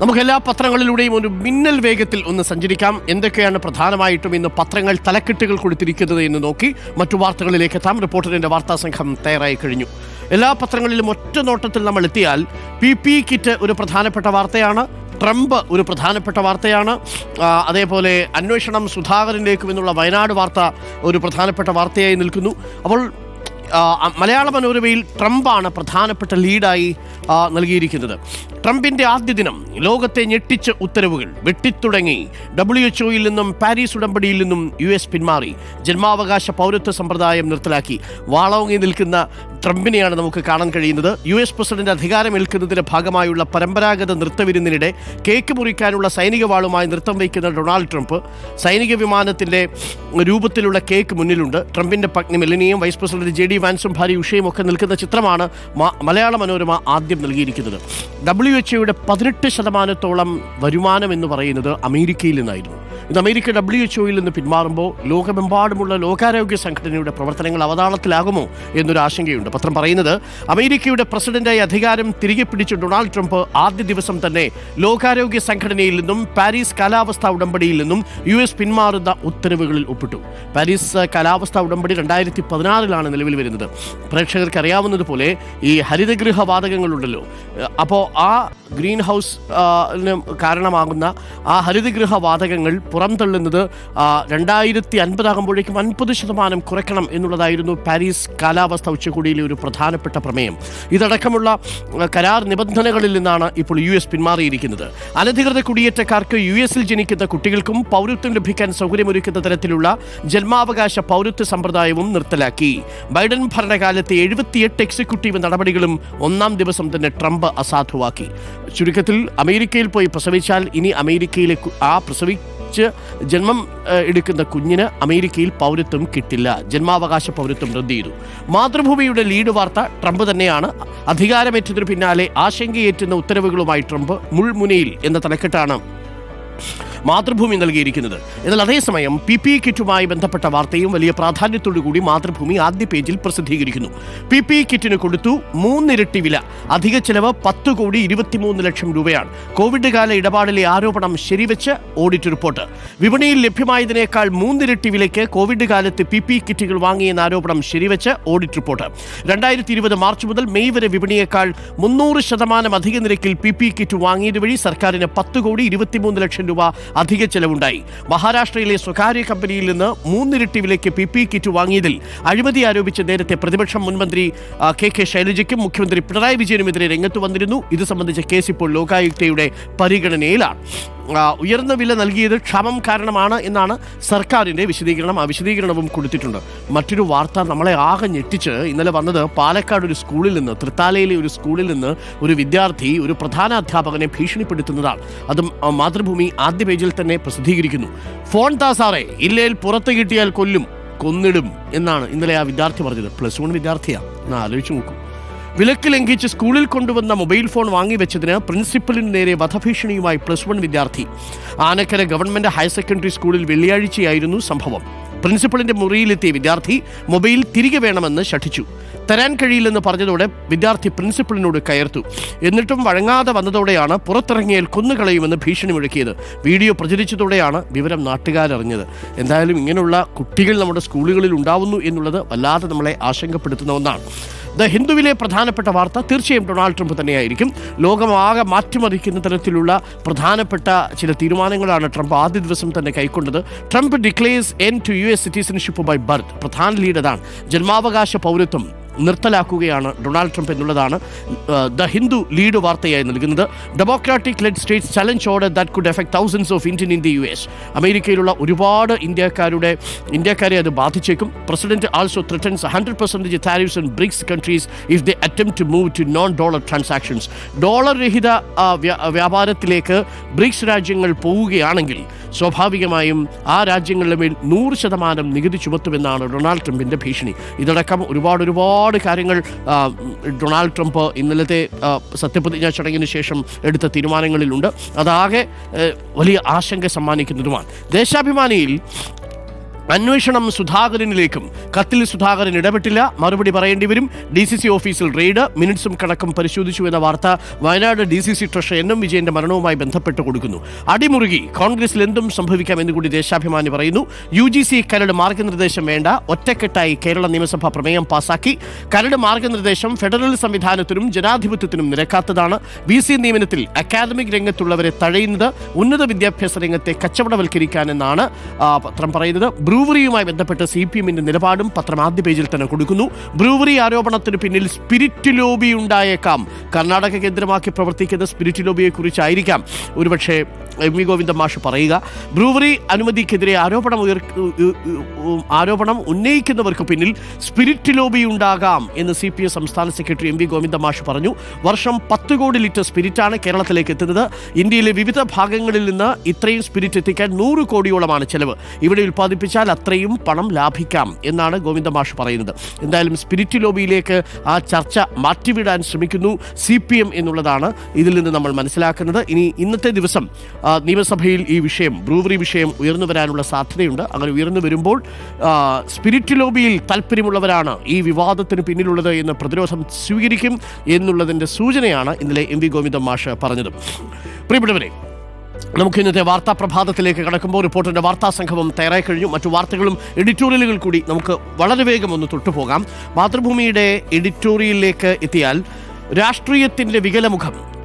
നമുക്ക് എല്ലാ പത്രങ്ങളിലൂടെയും ഒരു മിന്നൽ വേഗത്തിൽ ഒന്ന് സഞ്ചരിക്കാം. എന്തൊക്കെയാണ് പ്രധാനമായിട്ടും ഇന്ന് പത്രങ്ങൾ തലക്കെട്ടുകൾ കൊടുത്തിരിക്കുന്നത് എന്ന് നോക്കി മറ്റു വാർത്തകളിലേക്ക് എത്താം. റിപ്പോർട്ടറിന്റെ വാർത്താ സംഘം തയ്യാറായി കഴിഞ്ഞു. എല്ലാ പത്രങ്ങളിലും ഒറ്റ നോട്ടത്തിൽ നമ്മൾ എത്തിയാൽ പി പി കിറ്റ് ഒരു പ്രധാനപ്പെട്ട വാർത്തയാണ് ട്രംപ് ഒരു പ്രധാനപ്പെട്ട വാർത്തയാണ് അതേപോലെ അന്വേഷണം സുധാകരനിലേക്കും എന്നുള്ള വയനാട് വാർത്ത ഒരു പ്രധാനപ്പെട്ട വാർത്തയായി നിൽക്കുന്നു. അപ്പോൾ മലയാള മനോരമയിൽ ട്രംപാണ് പ്രധാനപ്പെട്ട ലീഡായി നൽകിയിരിക്കുന്നത്. ട്രംപിന്റെ ആദ്യ ദിനം ലോകത്തെ ഞെട്ടിച്ച ഉത്തരവുകൾ വെട്ടിത്തുടങ്ങി. ഡബ്ല്യു എച്ച് ഒയിൽ നിന്നും പാരീസ് ഉടമ്പടിയിൽ നിന്നും യു എസ് പിന്മാറി. ജന്മാവകാശ പൗരത്വ സമ്പ്രദായം നിർത്തലാക്കി. വാളോങ്ങി നിൽക്കുന്ന ട്രംപിനെയാണ് നമുക്ക് കാണാൻ കഴിയുന്നത്. യു എസ് പ്രസിഡന്റ് അധികാരമേൽക്കുന്നതിന്റെ ഭാഗമായുള്ള പരമ്പരാഗത നൃത്തവിരുന്നിനിടെ കേക്ക് മുറിക്കാനുള്ള സൈനിക വാളുമായി നൃത്തം വയ്ക്കുന്ന ഡൊണാൾഡ് ട്രംപ് സൈനിക വിമാനത്തിന്റെ രൂപത്തിലുള്ള കേക്ക് മുന്നിലുണ്ട്. ട്രംപിന്റെ പത്നി മെലിനിയും വൈസ് പ്രസിഡന്റ് ജെ ഡി വാൻസും ഭാര്യ ഉഷയും ഒക്കെ നിൽക്കുന്ന ചിത്രമാണ് മലയാള മനോരമ ആദ്യം നൽകിയിരിക്കുന്നത്. ഡബ്ല്യു എച്ച് ഒയുടെ പതിനെട്ട് ശതമാനത്തോളം വരുമാനം എന്ന് പറയുന്നത് അമേരിക്കയിൽ നിന്നായിരുന്നു. ഇന്ന് അമേരിക്ക ഡബ്ല്യു എച്ച് ഒയിൽ നിന്ന് പിന്മാറുമ്പോൾ ലോകമെമ്പാടുമുള്ള ലോകാരോഗ്യ സംഘടനയുടെ പ്രവർത്തനങ്ങൾ അവതാളത്തിലാകുമോ എന്നൊരു ആശങ്കയുണ്ട്. പത്രം പറയുന്നത് അമേരിക്കയുടെ പ്രസിഡന്റായി അധികാരം തിരികെ പിടിച്ച ഡൊണാൾഡ് ട്രംപ് ആദ്യ ദിവസം തന്നെ ലോകാരോഗ്യ സംഘടനയിൽ നിന്നും പാരീസ് കാലാവസ്ഥാ ഉടമ്പടിയിൽ നിന്നും യു എസ് പിന്മാറുന്ന ഉത്തരവുകളിൽ ഒപ്പിട്ടു. പാരീസ് കാലാവസ്ഥാ ഉടമ്പടി രണ്ടായിരത്തി പതിനാറിലാണ് നിലവിൽ വരുന്നത്. പ്രേക്ഷകർക്ക് അറിയാവുന്നതുപോലെ ഈ ഹരിതഗൃഹ വാതകങ്ങളുണ്ടല്ലോ. അപ്പോൾ ആ ഗ്രീൻ ഹൗസ് കാരണമാകുന്ന ആ ഹരിതഗൃഹ വാതകങ്ങൾ പുറംതള്ളുന്നത് രണ്ടായിരത്തി അൻപതാകുമ്പോഴേക്കും അൻപത് ശതമാനം കുറയ്ക്കണം എന്നുള്ളതായിരുന്നു പാരീസ് കാലാവസ്ഥ ഉച്ചകോടിയിലെ ഒരു പ്രധാനപ്പെട്ട പ്രമേയം. ഇതടക്കമുള്ള കരാർ നിബന്ധനകളിൽ നിന്നാണ് ഇപ്പോൾ യു എസ് പിന്മാറിയിരിക്കുന്നത്. അനധികൃത കുടിയേറ്റക്കാർക്ക് യു എസിൽ ജനിക്കുന്ന കുട്ടികൾക്കും പൗരത്വം ലഭിക്കാൻ സൗകര്യമൊരുക്കുന്ന തരത്തിലുള്ള ജന്മാവകാശ പൗരത്വ സമ്പ്രദായവും നിർത്തലാക്കി. ബൈഡൻ ഭരണകാലത്തെ എഴുപത്തിയെട്ട് എക്സിക്യൂട്ടീവ് നടപടികളും ഒന്നാം ദിവസം തന്നെ ട്രംപ് അസാധുവാക്കി. ചുരുക്കത്തിൽ അമേരിക്കയിൽ പോയി പ്രസവിച്ചാൽ ഇനി അമേരിക്കയിലെ ആ ആ പ്രസവിച്ച് ജന്മം എടുക്കുന്ന കുഞ്ഞിന് അമേരിക്കയിൽ പൗരത്വം കിട്ടില്ല. ജന്മാവകാശ പൗരത്വം റദ്ദ് ചെയ്തു. മാതൃഭൂമിയുടെ ലീഡ് വാർത്ത ട്രംപ് തന്നെയാണ്. അധികാരമേറ്റതിനു പിന്നാലെ ആശങ്കയേറ്റുന്ന ഉത്തരവുകളുമായി ട്രംപ് മുൾമുനയിൽ എന്ന തലക്കെട്ടാണ്. മാതൃഭൂമി നൽകിയിരിക്കുന്നത്. എന്നാൽ അതേസമയം പി പി കിറ്റുമായി ബന്ധപ്പെട്ട വാർത്തയും വലിയ പ്രാധാന്യത്തോടു കൂടി മാതൃഭൂമി ആദ്യ പേജിൽ പ്രസിദ്ധീകരിക്കുന്നു. പി പി കിറ്റിന് കൊടുത്തു മൂന്നിരട്ടി വില. അധിക ചെലവ് പത്ത് കോടി ഇരുപത്തിമൂന്ന് ലക്ഷം രൂപയാണ്. കോവിഡ് കാല ഇടപാടിലെ ആരോപണം ശരിവെച്ച് ഓഡിറ്റ് റിപ്പോർട്ട്. വിപണിയിൽ ലഭ്യമായതിനേക്കാൾ മൂന്നിരട്ടി വിലയ്ക്ക് കോവിഡ് കാലത്ത് പി പി കിറ്റുകൾ വാങ്ങിയെന്ന ആരോപണം ശരിവെച്ച് ഓഡിറ്റ് റിപ്പോർട്ട്. രണ്ടായിരത്തി ഇരുപത് മാർച്ച് മുതൽ മെയ് വരെ വിപണിയേക്കാൾ മുന്നൂറ് ശതമാനം അധിക നിരക്കിൽ പി പി കിറ്റ് വാങ്ങിയത് വഴി സർക്കാരിന് പത്ത് കോടി ഇരുപത്തിമൂന്ന് ലക്ഷം രൂപ അധിക ചെലവുണ്ടായി. മഹാരാഷ്ട്രയിലെ സ്വകാര്യ കമ്പനിയിൽ നിന്ന് മൂന്നിരട്ടി വിലയ്ക്ക് പി പി കിറ്റ് വാങ്ങിയതിൽ അഴിമതി ആരോപിച്ച് നേരത്തെ പ്രതിപക്ഷം മുൻമന്ത്രി കെ കെ ശൈലജയ്ക്കും മുഖ്യമന്ത്രി പിണറായി വിജയനുമെതിരെ രംഗത്ത് വന്നിരുന്നു. ഇത് സംബന്ധിച്ച കേസ് ഇപ്പോൾ ലോകായുക്തയുടെ പരിഗണനയിലാണ്. ഉയർന്ന വില നൽകിയത് ക്ഷാമം കാരണമാണ് എന്നാണ് സർക്കാരിന്റെ വിശദീകരണം. ആ വിശദീകരണവും കൊടുത്തിട്ടുണ്ട്. മറ്റൊരു വാർത്ത നമ്മളെ ആകെ ഞെട്ടിച്ച് ഇന്നലെ വന്നത് പാലക്കാട് ഒരു സ്കൂളിൽ നിന്ന് തൃത്താലയിലെ ഒരു സ്കൂളിൽ നിന്ന് ഒരു വിദ്യാർത്ഥി ഒരു പ്രധാന അധ്യാപകനെ ഭീഷണിപ്പെടുത്തുന്നതാണ്. അത് മാതൃഭൂമി ആദ്യ പേജിൽ തന്നെ പ്രസിദ്ധീകരിക്കുന്നു. ഫോൺ താസാറെ ഇല്ലേൽ പുറത്ത് കിട്ടിയാൽ കൊല്ലും കൊന്നിടും എന്നാണ് ഇന്നലെ ആ വിദ്യാർത്ഥി പറഞ്ഞത്. പ്ലസ് വൺ വിദ്യാർത്ഥിയാണ് എന്നാൽ ആലോചിച്ച് നോക്കൂ. വിലക്ക് ലംഘിച്ച് സ്കൂളിൽ കൊണ്ടുവന്ന മൊബൈൽ ഫോൺ വാങ്ങിവെച്ചതിന് പ്രിൻസിപ്പലിന് നേരെ വധഭീഷണിയുമായി പ്ലസ് വൺ വിദ്യാർത്ഥി. ആനക്കര ഗവൺമെന്റ് ഹയർ സെക്കൻഡറി സ്കൂളിൽ വെള്ളിയാഴ്ചയായിരുന്നു സംഭവം. പ്രിൻസിപ്പളിന്റെ മുറിയിലെത്തിയ വിദ്യാർത്ഥി മൊബൈൽ തിരികെ വേണമെന്ന് ശഠിച്ചു. തരാൻ കഴിയില്ലെന്ന് പറഞ്ഞതോടെ വിദ്യാർത്ഥി പ്രിൻസിപ്പളിനോട് കയർത്തു. എന്നിട്ടും വഴങ്ങാതെ വന്നതോടെയാണ് പുറത്തിറങ്ങിയാൽ കൊന്നുകളയുമെന്ന് ഭീഷണി മുഴക്കിയത്. വീഡിയോ പ്രചരിച്ചതോടെയാണ് വിവരം നാട്ടുകാരറിഞ്ഞത്. എന്തായാലും ഇങ്ങനെയുള്ള കുട്ടികൾ നമ്മുടെ സ്കൂളുകളിൽ ഉണ്ടാവുന്നു എന്നുള്ളത് വല്ലാതെ നമ്മളെ ആശങ്കപ്പെടുത്തുന്ന ഒന്നാണ്. ദ ഹിന്ദുവിലെ പ്രധാനപ്പെട്ട വാർത്ത തീർച്ചയായും ഡൊണാൾഡ് ട്രംപ് തന്നെയായിരിക്കും. ലോകമാകെ മാറ്റിമറിക്കുന്ന തരത്തിലുള്ള പ്രധാനപ്പെട്ട ചില തീരുമാനങ്ങളാണ് ട്രംപ് ആദ്യ ദിവസം തന്നെ കൈക്കൊണ്ടത്. Trump declares end to U S citizenship by birth പ്രധാന ലീഡ് അതാണ് ജന്മാവകാശ പൗരത്വം. നിർത്തലാക്കുകയാണ് ഡൊണാൾഡ് ട്രംപ് എന്നുള്ളതാണ് ദ ഹിന്ദു ലീഡ് വാർത്തയായി നൽകുന്നത്. Democratic led states challenge order that could effect thousands of Indian in the U S അമേരിക്കയിലുള്ള ഒരുപാട് ഇന്ത്യക്കാരുടെ ഇന്ത്യക്കാരെ അത് ബാധിച്ചേക്കും. President also threatens hundred percentage tariffs and BRICS countries if they attempt to move to non dollar transactions dollar രഹിത വ്യാപാരത്തിലേക്ക് BRICS രാജ്യങ്ങൾ പോവുകയാണെങ്കിൽ സ്വാഭാവികമായും ആ രാജ്യങ്ങളുടെ മേൽ നൂറ് ശതമാനം നികുതി ചുമത്തുമെന്നാണ് ഡൊണാൾഡ് ട്രംപിന്റെ ഭീഷണി. ഇതടക്കം ഒരുപാട് ഒരുപാട് കാര്യങ്ങൾ ഡൊണാൾഡ് ട്രംപ് ഇന്നലത്തെ സത്യപ്രതിജ്ഞാ ചടങ്ങിന് ശേഷം എടുത്ത തീരുമാനങ്ങളിലുണ്ട്. അതാകെ വലിയ ആശങ്ക സമ്മാനിക്കുന്നതുമാണ്. ദേശാഭിമാനിയിൽ അന്വേഷണം സുധാകരനിലേക്കും. കത്തിൽ സുധാകരൻ ഇടപെട്ടില്ല. മറുപടി പറയേണ്ടി വരും. ഡി സി സി ഓഫീസിൽ റെയ്ഡ്. മിനിറ്റ്സും കണക്കും പരിശോധിച്ചു എന്ന വാർത്ത Wayanad D C C treasurer N M വിജയന്റെ മരണവുമായി ബന്ധപ്പെട്ട് കൊടുക്കുന്നു. അടിമുറുകി. കോൺഗ്രസിൽ എന്തും സംഭവിക്കാം എന്ന് കൂടി ദേശാഭിമാനി പറയുന്നു. യു ജി സി കരട് മാർഗനിർദ്ദേശം വേണ്ട. ഒറ്റക്കെട്ടായി കേരള നിയമസഭ പ്രമേയം പാസാക്കി. കരട് മാർഗനിർദ്ദേശം ഫെഡറൽ സംവിധാനത്തിനും ജനാധിപത്യത്തിനും നിരക്കാത്തതാണ്. വി സി നിയമനത്തിൽ അക്കാദമിക് രംഗത്തുള്ളവരെ തഴയുന്നത് ഉന്നത വിദ്യാഭ്യാസ രംഗത്തെ കച്ചവടവൽക്കരിക്കാനെന്നാണ് പത്രം പറയുന്നത്. ബ്രൂവറിയുമായി ബന്ധപ്പെട്ട് സി പി എമ്മിന്റെ നിലപാടും പത്രം ആദ്യ പേജിൽ തന്നെ കൊടുക്കുന്നു. ബ്രൂവറി ആരോപണത്തിന് പിന്നിൽ സ്പിരിറ്റ് ലോബി ഉണ്ടായേക്കാം. കർണാടക കേന്ദ്രമാക്കി പ്രവർത്തിക്കുന്ന സ്പിരിറ്റ് ലോബിയെ കുറിച്ചായിരിക്കാം ഒരുപക്ഷെ എം വി ഗോവിന്ദ മാഷ് പറയുക. ബ്രൂവറി അനുമതിക്കെതിരെ ആരോപണം ഉയർ ആരോപണം ഉന്നയിക്കുന്നവർക്ക് പിന്നിൽ സ്പിരിറ്റ് ലോബി ഉണ്ടാകാം എന്ന് സി പി എം സംസ്ഥാന സെക്രട്ടറി എം വി ഗോവിന്ദ മാഷ് പറഞ്ഞു. വർഷം പത്ത് കോടി ലിറ്റർ സ്പിരിറ്റാണ് കേരളത്തിലേക്ക് എത്തുന്നത്. ഇന്ത്യയിലെ വിവിധ ഭാഗങ്ങളിൽ നിന്ന് ഇത്രയും സ്പിരിറ്റ് എത്തിക്കാൻ നൂറ് കോടിയോളമാണ് ചെലവ്. ഇവിടെ ഉൽപ്പാദിപ്പിച്ചാൽ അത്രയും പണം ലാഭിക്കാം എന്നാണ് ഗോവിന്ദ മാഷ് പറയുന്നത്. എന്തായാലും സ്പിരിറ്റ് ലോബിയിലേക്ക് ആ ചർച്ച മാറ്റിവിടാൻ ശ്രമിക്കുന്നു സി പി എം എന്നുള്ളതാണ് ഇതിൽ നിന്ന് നമ്മൾ മനസ്സിലാക്കുന്നത്. ഇനി ഇന്നത്തെ ദിവസം നിയമസഭയിൽ ഈ വിഷയം ബ്രൂവറി വിഷയം ഉയർന്നു വരാനുള്ള സാധ്യതയുണ്ട്. അങ്ങനെ ഉയർന്നു വരുമ്പോൾ സ്പിരിറ്റ് ലോബിയിൽ താല്പര്യമുള്ളവരാണ് ഈ വിവാദത്തിന് പിന്നിലുള്ളത് എന്ന് പ്രതിരോധം സ്വീകരിക്കും എന്നുള്ളതിന്റെ സൂചനയാണ് ഇന്നലെ എം വി ഗോവിന്ദ മാഷ് പറഞ്ഞത്. പ്രിയപ്പെട്ടവരെ നമുക്ക് ഇന്നത്തെ വാർത്താ പ്രഭാതത്തിലേക്ക് കടക്കുമ്പോൾ റിപ്പോർട്ടിന്റെ വാർത്താ സംഘവും തയ്യാറായി കഴിഞ്ഞു. മറ്റു വാർത്തകളും എഡിറ്റോറിയലുകൾ കൂടി നമുക്ക് വളരെ വേഗം ഒന്ന് തൊട്ടുപോകാം. മാതൃഭൂമിയുടെ എഡിറ്റോറിയലിലേക്ക് എത്തിയാൽ രാഷ്ട്രീയത്തിന്റെ വികലമുഖം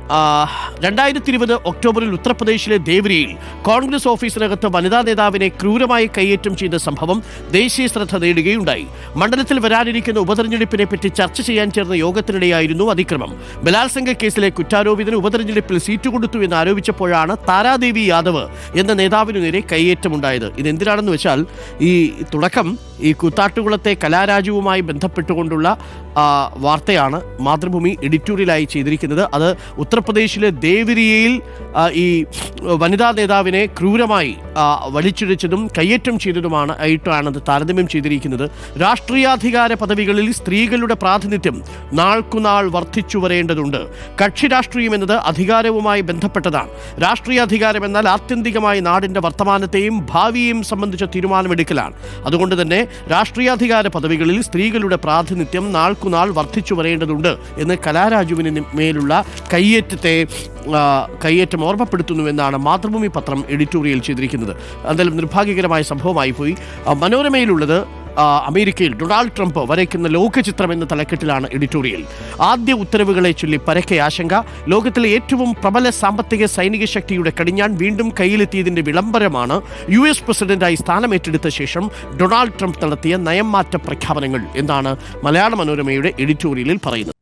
രണ്ടായിരത്തി ഇരുപത് ഒക്ടോബറിൽ ഉത്തർപ്രദേശിലെ ദേവ്രിയിൽ കോൺഗ്രസ് ഓഫീസിനകത്ത് വനിതാ നേതാവിനെ ക്രൂരമായി കയ്യേറ്റം ചെയ്ത സംഭവം ദേശീയ ശ്രദ്ധ നേടുകയുണ്ടായി. മണ്ഡലത്തിൽ വരാനിരിക്കുന്ന ഉപതെരഞ്ഞെടുപ്പിനെ പറ്റി ചർച്ച ചെയ്യാൻ ചേർന്ന യോഗത്തിനിടെയായിരുന്നു അതിക്രമം. ബലാത്സംഗ കേസിലെ കുറ്റാരോപിതന് ഉപതെരഞ്ഞെടുപ്പിൽ സീറ്റ് കൊടുത്തു എന്ന് ആരോപിച്ചപ്പോഴാണ് താരാദേവി യാദവ് എന്ന നേതാവിനു നേരെ കയ്യേറ്റമുണ്ടായത്. ഇതെന്തിനാണെന്ന് വെച്ചാൽ ഈ തുടക്കം ഈ കൂത്താട്ടുകുളത്തെ കലാരാജുവുമായി ബന്ധപ്പെട്ടുകൊണ്ടുള്ള വാർത്തയാണ് മാതൃഭൂമി എഡിറ്റോറിയലായി ചെയ്തിരിക്കുന്നത്. അത് ഉത്തർപ്രദേശിലെ ദേവിരിയയിൽ ഈ വനിതാ നേതാവിനെ ക്രൂരമായി വലിച്ചിഴച്ചതും കയ്യേറ്റം ചെയ്തതുമാണ് ആയിട്ടാണ് അത് താരതമ്യം ചെയ്തിരിക്കുന്നത്. രാഷ്ട്രീയാധികാര പദവികളിൽ സ്ത്രീകളുടെ പ്രാതിനിധ്യം നാൾക്കുനാൾ വർദ്ധിച്ചു വരേണ്ടതുണ്ട്. കക്ഷി രാഷ്ട്രീയം എന്നത് അധികാരവുമായി ബന്ധപ്പെട്ടതാണ്. രാഷ്ട്രീയാധികാരം എന്നാൽ ആത്യന്തികമായി നാടിന്റെ വർത്തമാനത്തെയും ഭാവിയെയും സംബന്ധിച്ച തീരുമാനമെടുക്കലാണ്. അതുകൊണ്ട് തന്നെ രാഷ്ട്രീയാധികാര പദവികളിൽ സ്ത്രീകളുടെ പ്രാതിനിധ്യം നാൾക്കുനാൾ വർദ്ധിച്ചു വരേണ്ടതുണ്ട് എന്ന് കലാരാജുവിന് മേലുള്ള കയ്യേറ്റത്തെ കയ്യേറ്റം ഓർമ്മപ്പെടുത്തുന്നുവെന്നാണ് മാതൃഭൂമി പത്രം എഡിറ്റോറിയൽ ചെയ്തിരിക്കുന്നത്. എന്തായാലും നിർഭാഗ്യകരമായ സംഭവമായി പോയി. മനോരമയിലുള്ളത് അമേരിക്കയിൽ ഡൊണാൾഡ് ട്രംപ് വരയ്ക്കുന്ന ലോകചിത്രം എന്ന തലക്കെട്ടിലാണ് എഡിറ്റോറിയൽ. ആദ്യ ഉത്തരവുകളെ ചൊല്ലി പരക്കെ ആശങ്ക. ലോകത്തിലെ ഏറ്റവും പ്രബല സാമ്പത്തിക സൈനിക ശക്തിയുടെ കടിഞ്ഞാൻ വീണ്ടും കയ്യിലെത്തിയതിന്റെ വിളംബരമാണ് യു എസ് പ്രസിഡന്റായി സ്ഥാനമേറ്റെടുത്ത ശേഷം ഡൊണാൾഡ് ട്രംപ് നടത്തിയ നയം മാറ്റ പ്രഖ്യാപനങ്ങൾ എന്നാണ് മലയാള മനോരമയുടെ എഡിറ്റോറിയലിൽ പറയുന്നത്.